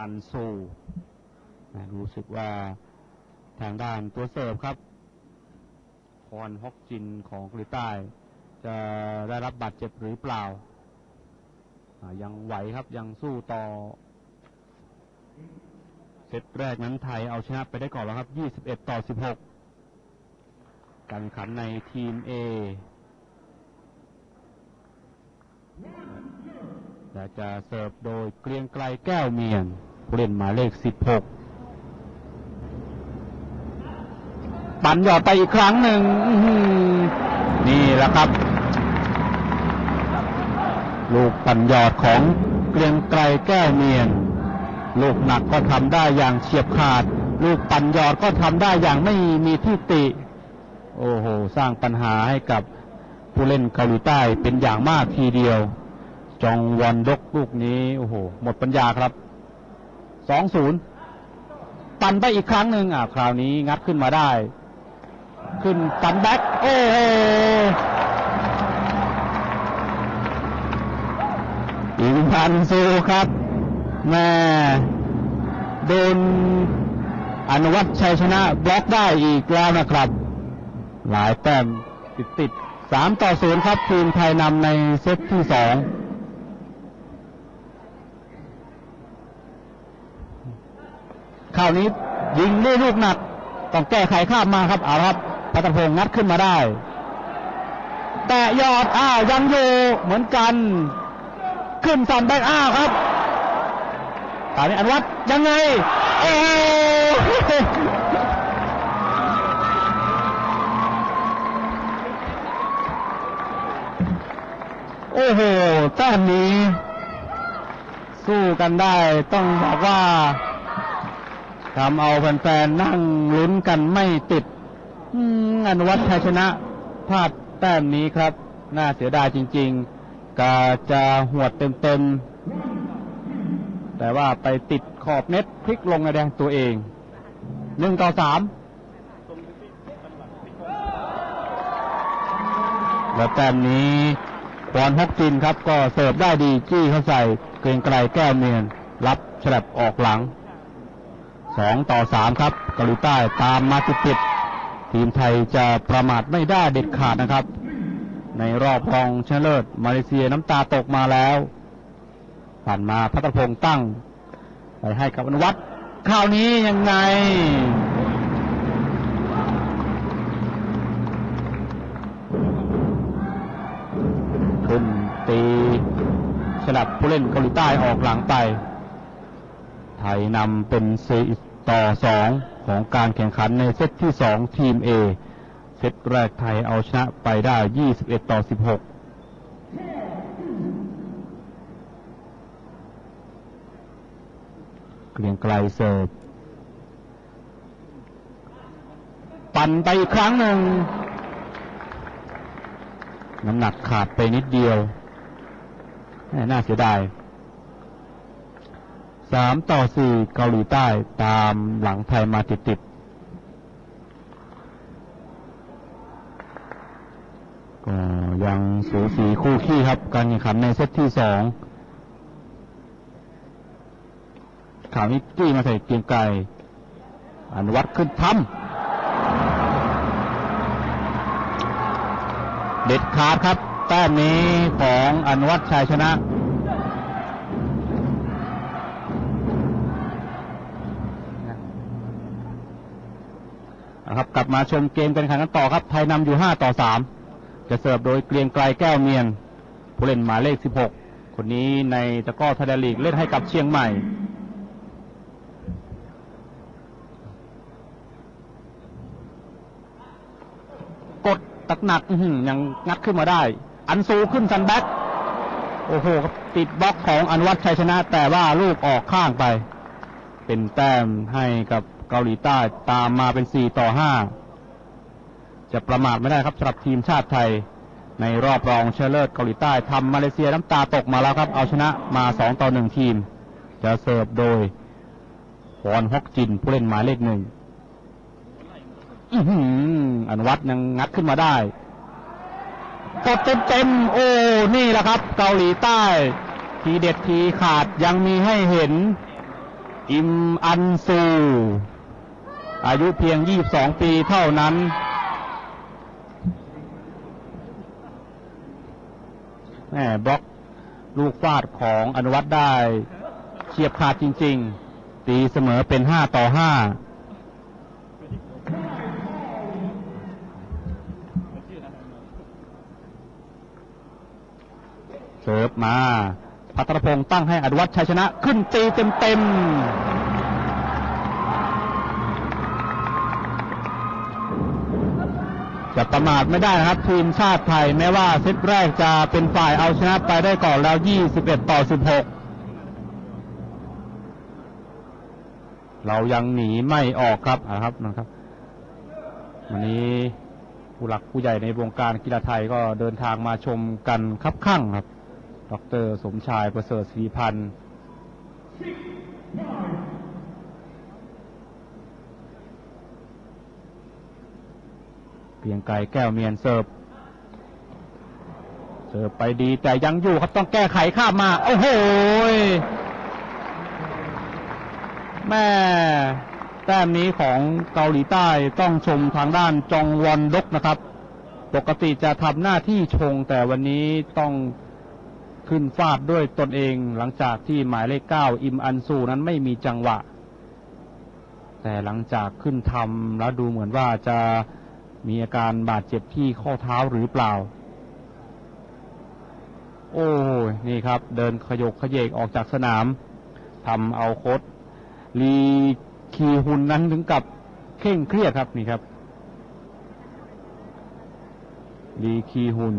อันโซนะรู้สึกว่าทางด้านตัวเสิร์ฟครับพรฮอกจินของเกาหลีใต้ จะได้รับบาดเจ็บหรือเปล่า ยังไหวครับยังสู้ต่อ เซตแรกนั้นไทยเอาชนะไปได้ก่อนแล้วครับ 21 ต่อ 16 การแข่งขันในทีม A และจะเสิร์ฟโดยเกรียงไกลแก้วเมียน เล่นหมายเลข16ปันหยอดไปอีกครั้งหนึ่งนี่แหละครับ ลูกปันหยอดของเกรียงไกลแก้วเมียน ลูกหนักก็ทำได้อย่างเฉียบขาด ลูกปั่นยอดก็ทำได้อย่างไม่มีที่ติ โอ้โห สร้างปัญหาให้กับผู้เล่นเกาหลีใต้เป็นอย่างมากทีเดียว จองวอนดกลูกนี้ โอ้โห หมดปัญญาครับ 2-0ปั่นไปอีกครั้งหนึ่งอ่าคราวนี้งัดขึ้นมาได้ ขึ้นปันแบ็คโอ้โหอิงพันซูครับแม่โดนอนุวัตชัยชนะบล็อกได้อีกแล้วนะครับ หลายแต้มติดติดสามต่อศูนย์ครับทีมไทยนำในเซตที่สอง คราวนี้ยิงได้ลูกหนักต้องแก้ไขข้ามมาครับเอาครับพัตพงษ์งัดขึ้นมาได้ แต่ยอดอ้าวยังอยู่เหมือนกัน ขึ้นสันแบกอ้าวครับตอนนี้อนุวัตยังไงโอ้โหโอ้โหแต้มนี้ สู้กันได้ต้องบอกว่า ทำเอาแฟนๆนั่งลุ้นกันไม่ติดอนุวัตชัยชนะพลาดแต้มนี้ครับ น่าเสียดายจริง ๆกาจะหวดเต็มๆ แต่ว่าไปติดขอบเน็ตพลิกลงในแดงตัวเองหนึ่งต่อสามแล้วแต้มนี้ควอนฮกจินครับ ก็เสิร์ฟได้ดีจี้เข้าใส่เกรียงไกรแก้วเมียน รับฉลับออกหลัง สองต่อสามครับเกาหลีใต้ตามมาติดติดทีมไทยจะประมาทไม่ได้เด็ดขาดนะครับ ในรอบรองชนะเลิศมาเลเซียน้ำตาตกมาแล้ว ผ่านมาพัตพงษ์ตั้ง ไปให้กับอนุวัตคราวนี้ยังไง ขึ้นตีฉลับผู้เล่นเกาหลีใต้ออกหลังไป ไทยนำเป็น4ต่อ2ของการแข่งขันในเซตที่2ทีม A เซตแรกไทยเอาชนะไปได้ 21 ต่อ 16เกรียงไกลเสิร์ฟปั่นไปอีกครั้งหนึ่ง น้ำหนักขาดไปนิดเดียว น่าเสียดาย สามต่อสี่เกาหลีใต้ตามหลังไทยมาติดติดก็ยังสูสีคู่ขี้ครับการแข่งขันในเซตที่สองข่าวนี้จี้มาใส่เกียงไกรอนุวัตขึ้นทำเด็ดขาดครับแต้มนี้ของอนุวัตชัยชนะ นะครับ กลับมาชมเกมกันขันกันต่อครับ ไทยนำอยู่ 5 ต่อ 3 จะเสิร์ฟโดยเกรียงไกรแก้วเมียน ผู้เล่นหมายเลข 16 คนนี้ในตะก้อไทยแลนด์ลีกเล่นให้กับเชียงใหม่กดตักหนักยังงัดขึ้นมาได้ อันซูขึ้นซันแบ็กโอ้โหติดบล็อกของอนุวัตชัยชนะ แต่ว่าลูกออกข้างไป เป็นแต้มให้กับ เกาหลีใต้ตามมาเป็น 4 ต่อ 5 จะประมาทไม่ได้ครับสำหรับทีมชาติไทย ในรอบรองชนะเลิศเกาหลีใต้ทำมาเลเซียน้ำตาตกมาแล้วครับ เอาชนะมา 2 ต่อ 1 ทีม จะเสิร์ฟโดยฮอนฮอกจินผู้เล่นหมายเลขหนึ่งอื้อหืออนุวัตยังงัดขึ้นมาได้กดเต็มๆโอ้นี่แหละครับ เกาหลีใต้ทีเด็ดทีขาดยังมีให้เห็น อิมอันซู อายุเพียง 22 ปีเท่านั้นแม่บล็อกลูกฟาดของอนุวัตได้เฉียบขาดจริง ๆ ตีเสมอเป็น 5 ต่อ 5เสิร์ฟมา พัทรพงศ์ตั้งให้อนุวัตชัยชนะ ขึ้นตีเต็มๆ จะประมาทไม่ได้นะครับ ทีมชาติไทยแม้ว่าเซตแรกจะเป็นฝ่ายเอาชนะไปได้ก่อนแล้ว 21 ต่อ 16 เรายังหนีไม่ออกครับนะครับนะครับ วันนี้ผู้หลักผู้ใหญ่ในวงการกีฬาไทยก็เดินทางมาชมกันคับข้างครับ ดรสมชายประเสริฐศรีพันธ์ เพียงไกลแก้วเมียนเสิร์ฟเสิร์ฟไปดีแต่ยังอยู่ครับต้องแก้ไขข้ามมา โอ้โหยแม่แต้มนี้ของเกาหลีใต้ต้องชมทางด้านจองวอนดกนะครับ ปกติจะทำหน้าที่ชงแต่วันนี้ต้องขึ้นฟาดด้วยตนเองหลังจากที่หมายเลขเก้าอิมอันซูนั้นไม่มีจังหวะ แต่หลังจากขึ้นทำแล้วดูเหมือนว่าจะ มีอาการบาดเจ็บที่ข้อเท้าหรือเปล่า โอ้นี่ครับ เดินขยกขยเยกออกจากสนามทำเอาโค้ดลีคีฮุนนั้นถึงกับเคร่งเครียดครับนี่ครับลีคีฮุน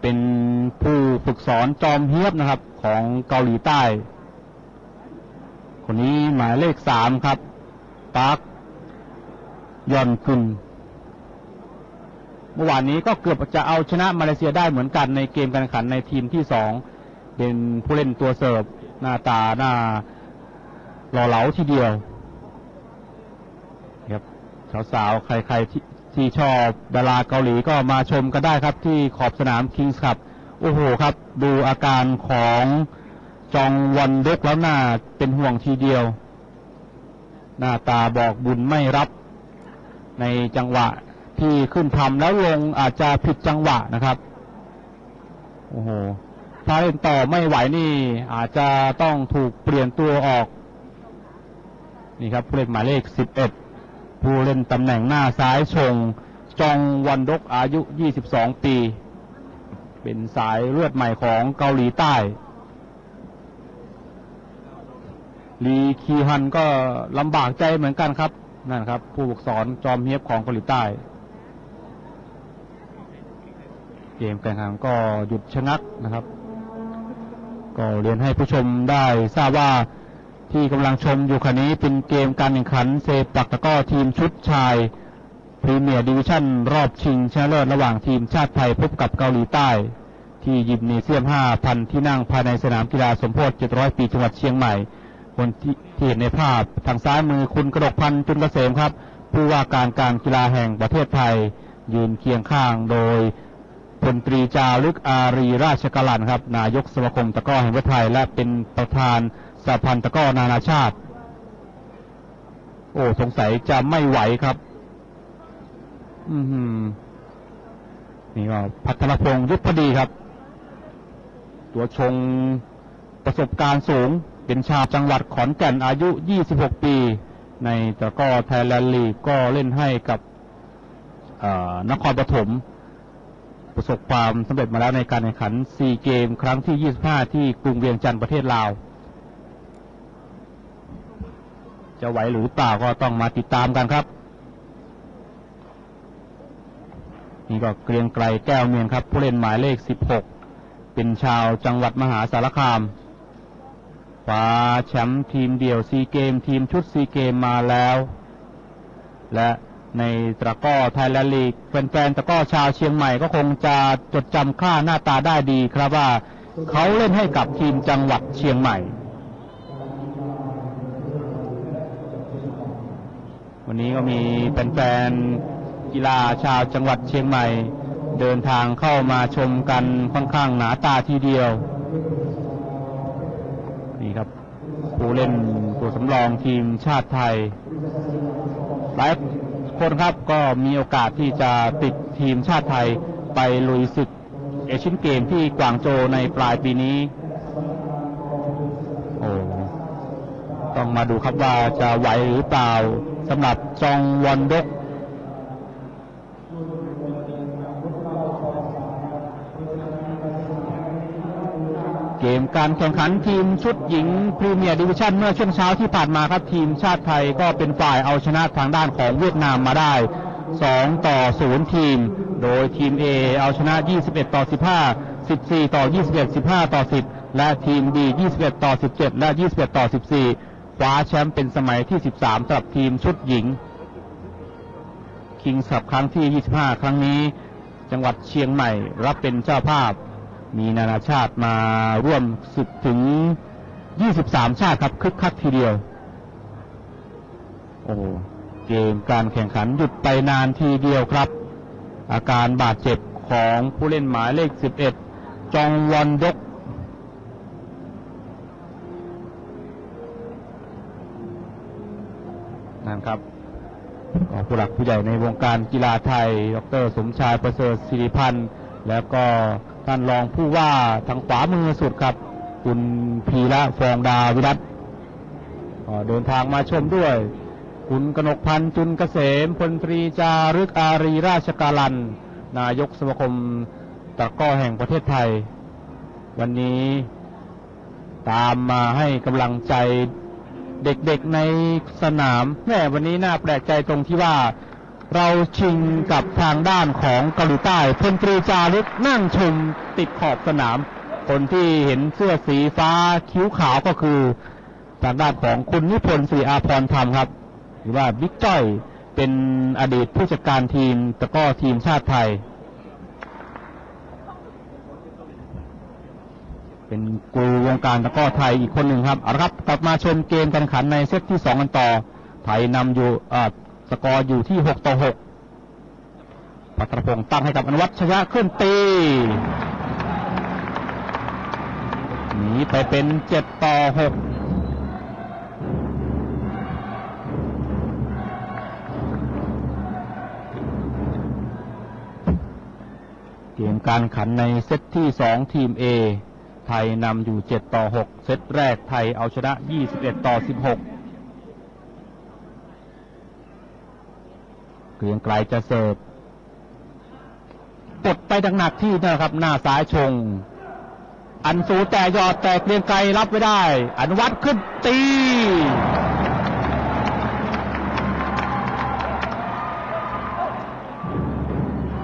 เป็นผู้ฝึกสอนจอมเฮียบนะครับ ของเกาหลีใต้ คนนี้หมายเลขสามครับปาร์คยอนคุนเมื่อวานนี้ก็เกือบจะเอาชนะมาเลเซียได้เหมือนกันในเกมการแข่งขันในทีมที่สองเป็นผู้เล่นตัวเสิร์ฟหน้าตาหน้าหล่อเหลาทีเดียวครับสาวๆใครๆที่ที่ชอบดาราเกาหลีก็มาชมกันได้ครับที่ขอบสนามคิงส์ครับ โอ้โหครับ ดูอาการของ จองวันดกแล้วหน้าเป็นห่วงทีเดียว หน้าตาบอกบุญไม่รับ ในจังหวะที่ขึ้นทำแล้วลงอาจจะผิดจังหวะนะครับโอ้โหถ้าเล่นต่อไม่ไหวนี่ อาจจะต้องถูกเปลี่ยนตัวออก นี่ครับผู้เล่นหมายเลข11ผู้เล่นตำแหน่งหน้าซ้ายชง จองวันดกอายุ 22 ปี เป็นสายเลือดใหม่ของเกาหลีใต้ ลีคีฮันก็ลำบากใจเหมือนกันครับ นั่นครับ ผู้ฝึกสอนจอมเฮียบของเกาหลีใต้ เกมการแข่งขันก็หยุดชะงักนะครับ ก็เรียนให้ผู้ชมได้ทราบว่าที่กำลังชมอยู่ขณะนี้เป็นเกมการแข่งขันเซปักตะก้อทีมชุดชายพรีเมียร์ดิวิชั่นรอบชิงชนะเลิศระหว่างทีมชาติไทยพบกับเกาหลีใต้ ที่ยิมเนเซียม 5,000 ที่นั่งภายในสนามกีฬาสมโพธิ700 ปีจังหวัดเชียงใหม่ คนที่ที่เห็นในภาพทางซ้ายมือคุณกระดกพันธ์จุนเกษมครับ ผู้ว่าการการกีฬาแห่งประเทศไทย ยืนเคียงข้างโดยพลตรีจารึกอารีราชกลันครับ นายกสมาคมตะก้อแห่งประเทศไทย และเป็นประธานสหพันธ์ตะก้อนานาชาติ โอ้สงสัยจะไม่ไหวครับ อือหือนี่ก็พัทรพงศ์ยุทธพดีครับ ตัวชงประสบการณ์สูง เป็นชาวจังหวัดขอนแก่นอายุ 26 ปี ในตะก้อไทยแลนด์ลีกก็เล่นให้กับนครปฐมประสบความสำเร็จมาแล้วในการแข่งขัน 4 เกมครั้งที่ 25 ที่กรุงเวียงจันทร์ประเทศลาว จะไหวหรือเปล่าก็ต้องมาติดตามกันครับ นี่ก็เกรียงไกรแก้วเมียนครับ ผู้เล่นหมายเลข 16 เป็นชาวจังหวัดมหาสารคาม คว้าแชมป์ทีมเดี่ยวซีเกม ทีมชุดซีเกมมาแล้ว และในตะก้อไทยแลนด์ลีกแฟนๆตะก้อชาวเชียงใหม่ก็คงจะจดจำค่าหน้าตาได้ดีครับว่าเขาเล่นให้กับทีมจังหวัดเชียงใหม่ วันนี้ก็มีแฟนๆกีฬาชาวจังหวัดเชียงใหม่ เดินทางเข้ามาชมกันค่อนข้างหนาตาทีเดียว นี่ครับผู้เล่นตัวสำรองทีมชาติไทยหลายคนครับก็มีโอกาสที่จะติดทีมชาติไทยไปลุยศึกเอเชียนเกมที่กวางโจวในปลายปีนี้โอ้ต้องมาดูครับว่าจะไหวหรือเปล่าสำหรับจองวอนดก เกมการแข่งขันทีมชุดหญิงพรีเมียร์ดิวิชั่นเมื่อช่วงเช้าที่ผ่านมาครับทีมชาติไทยก็เป็นฝ่ายเอาชนะทางด้านของเวียดนามมาได้ 2 ต่อ 0 ทีม โดยทีม A เอาชนะ 21 ต่อ 15 14 ต่อ 21 15 ต่อ 10 และทีม B 21 ต่อ 17 และ 21 ต่อ 14 คว้าแชมป์เป็นสมัยที่ 13สำหรับทีมชุดหญิง คิงส์คับครั้งที่ 25 ครั้งนี้ จังหวัดเชียงใหม่รับเป็นเจ้าภาพ มีนานาชาติมาร่วมศึกถึง 23 ชาติครับคึกคักทีเดียว โอ้เกมการแข่งขันหยุดไปนานทีเดียวครับ อาการบาดเจ็บของผู้เล่นหมายเลข 11 จองวอนดกนั่นครับก็ผู้หลักผู้ใหญ่ในวงการกีฬาไทย ดร สมชายประเสริฐศิริพันธ์ แล้วก็ ท่านรองผู้ว่าทางขวามือสุดครับ คุณพีระฟองดาวิรัตเดินทางมาชมด้วย คุณกนกพันธ์จุนเกษมพลตรีจารึกอารีราชการัน นายกสมาคมตะก้อแห่งประเทศไทย วันนี้ตามมาให้กำลังใจเด็กๆในสนามแม่วันนี้น่าแปลกใจตรงที่ว่า เราชิงกับทางด้านของเกาหลีใต้พลตรีจารึกนั่งชมติดขอบสนาม คนที่เห็นเสื้อสีฟ้าคิ้วขาวก็คือทางด้านของคุณนิพนธ์ศรีอาพรธรรมครับ หรือว่าบิ๊กจ้อยเป็นอดีตผู้จัดการทีมตะก้อทีมชาติไทย เป็นกูรูวงการตะก้อไทยอีกคนหนึ่งครับเอาละครับกลับมาชมเกมการขันในเซตที่สองกันต่อไทยนำอยู่อ่า สกอร์อยู่ที่หกต่อหกพัทรพงศ์ตั้งให้กับอนุวัชยะขึ้นตีหนีไปเป็นเจ็ดต่อหกเกมการขันในเซตที่สองทีม A ไทยนำอยู่ 7 ต่อ 6 เซตแรกไทยเอาชนะ 21 ต่อ 16 เกรียงไกลจะเสิร์ฟกดไปดังหนักที่นะครับ หน้าซ้ายชง อันสูแต่ยอดแต่เกรียงไกลรับไม่ได้ อันวัตขึ้นตี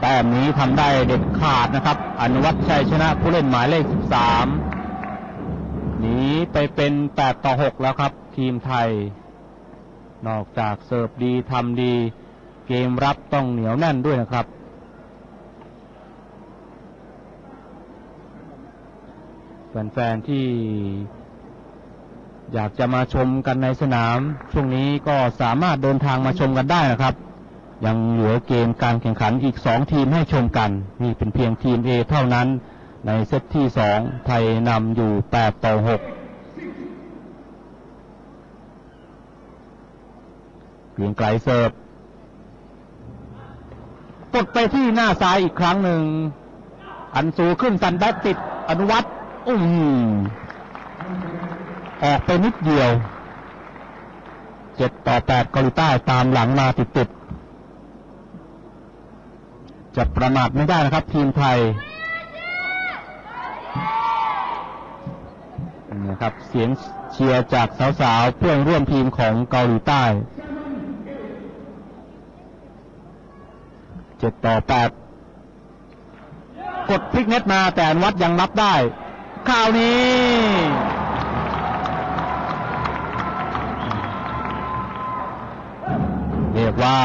แต้มนี้ทำได้เด็ดขาดนะครับ อนุวัตชัยชนะผู้เล่นหมายเลข 13 หนีไปเป็น 8 ต่อ 6 แล้วครับ ทีมไทย นอกจากเสิร์ฟดีทำดี กมรับต้องเหนียวแน่นด้วยนะครับ แฟนๆที่อยากจะมาชมกันในสนาม ช่วงนี้ก็สามารถเดินทางมาชมกันได้นะครับ ยังเหลือเกมการแข่งขันอีก2ทีมให้ชมกัน นี่เป็นเพียงทีม A เท่านั้น ในเซตที่2ไทยนำอยู่ 8 ต่อ 6 เกรียงไกลเสิร์ฟ กดไปที่หน้าซ้ายอีกครั้งหนึ่งอันสูขึ้นสันแบ็กติดอนุวัตอุ้มออกไปนิดเดียว7ต่อ8เกาหลีใต้ตามหลังมาติดๆจะประมาทไม่ได้นะครับ ทีมไทยนะครับเสียงเชียร์จากสาวๆเพื่อนร่วมทีมของเกาหลีใต้ เจ็ดต่อแปดกดพลิกเน็ตมาแต่อนุวัดยังรับได้ข่าวนี้ เรียกว่า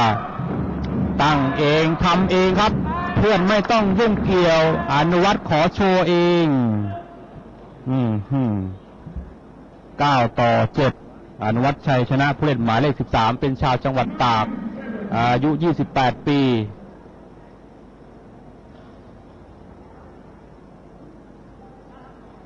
ตั้งเองทำเองครับ เพื่อนไม่ต้องยุ่งเกี่ยว อนุวัตขอโชว์เอง อืมฮึเก้าต่อเจ็ดอนุวัตชัยชนะผู้เล่นหมายเลขสิบสามเป็นชาวจังหวัดตาก อายุ28ปี